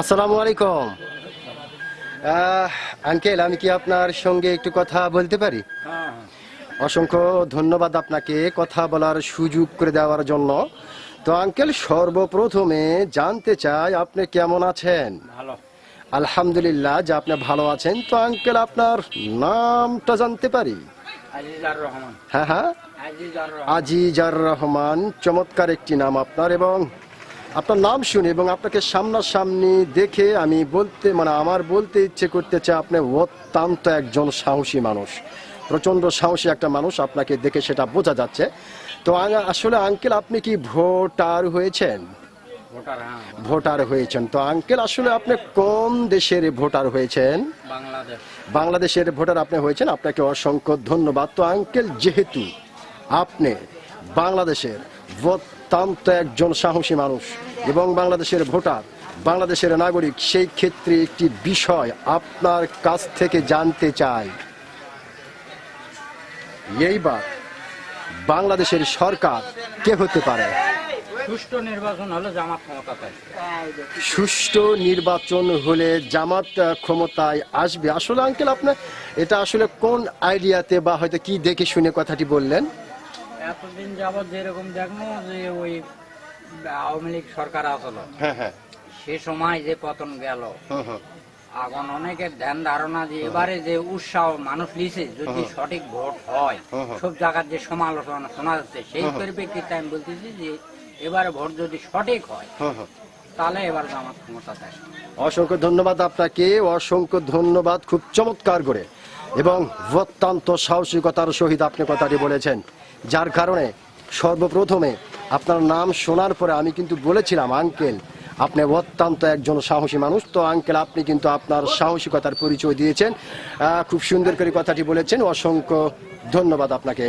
আসসালামু আলাইকুম। আঙ্কেল আমি কি আপনার সঙ্গে একটু কথা বলতে পারি? অসংখ্য ধন্যবাদ আপনাকে কথা বলার সুযোগ করে দেওয়ার জন্য। তো আঙ্কেল সর্বপ্রথমে জানতে চাই আপনি কেমন আছেন? আলহামদুলিল্লাহ যে আপনি ভালো আছেন। তো আঙ্কেল আপনার নামটা জানতে পারি? হ্যাঁ হ্যাঁ। আজিজার রহমান চমৎকার একটি নাম আপনার এবং আপনার নাম শুনে এবং আপনাকে সামনাসামনি দেখে আমি বলতে মানে আমার বলতে ইচ্ছে করতেছে আপনি অত্যন্ত একজন সাহসী মানুষ। প্রচণ্ড সাহসী একটা মানুষ আপনাকে দেখে সেটা বোঝা যাচ্ছে। তো আসলে আঙ্কেল আপনি কি ভোটার হয়েছেন? ভোটার হ্যাঁ। ভোটার হয়েছেন। তো আঙ্কেল আসলে আপনি কোন দেশের ভোটার হয়েছেন? বাংলাদেশের ভোটার আপনি হয়েছেন। আপনাকে অসংখ্য ধন্যবাদ। তো আঙ্কেল যেহেতু আপনি বাংলাদেশের অত্যন্ত একজন সাহসী মানুষ এবং বাংলাদেশের ভোটার বাংলাদেশের নাগরিক সেই ক্ষেত্রে একটি বিষয় আপনার কাছ থেকে জানতে চাই। এইবার বাংলাদেশের সরকার কে হতে পারে? সুষ্ঠু নির্বাচন হলে জামাত ক্ষমতা সুষ্ঠু নির্বাচন হলে জামাত ক্ষমতায় আসবে। আসলে আঙ্কেল আপনার এটা আসলে কোন আইডিয়াতে বা হয়তো কি দেখে শুনে কথাটি বললেন? এতদিন যাবৎ যেরকম দেখব যে ওই আওয়ামী লীগ সরকার আসলো হ্যাঁ হ্যাঁ সে সময় যে পতন গেল। এখন অনেকের ধ্যান ধারণা যে এবারে যে উৎসাহ মানুষ লিছে যদি সঠিক ভোট হয়। সব জায়গার যে সমালোচনা শোনা যাচ্ছে সেই পরিপ্রেক্ষিতে আমি বলতেছি যে এবারে ভোট যদি সঠিক হয়। তাহলে এবার জামাত ক্ষমতা দেয় অসংখ্য ধন্যবাদ আপনাকে অসংখ্য ধন্যবাদ খুব চমৎকার করে এবং অত্যন্ত সাহসিকতার সহিত আপনি কথাটি বলেছেন, যার কারণে সর্বপ্রথমে আপনার নাম শোনার পরে আমি কিন্তু বলেছিলাম, আঙ্কেল, আপনি অত্যন্ত একজন সাহসী মানুষ। তো আঙ্কেল, আপনি কিন্তু আপনার সাহসিকতার পরিচয় দিয়েছেন। খুব সুন্দর করে কথাটি বলেছেন। অসংখ্য ধন্যবাদ আপনাকে।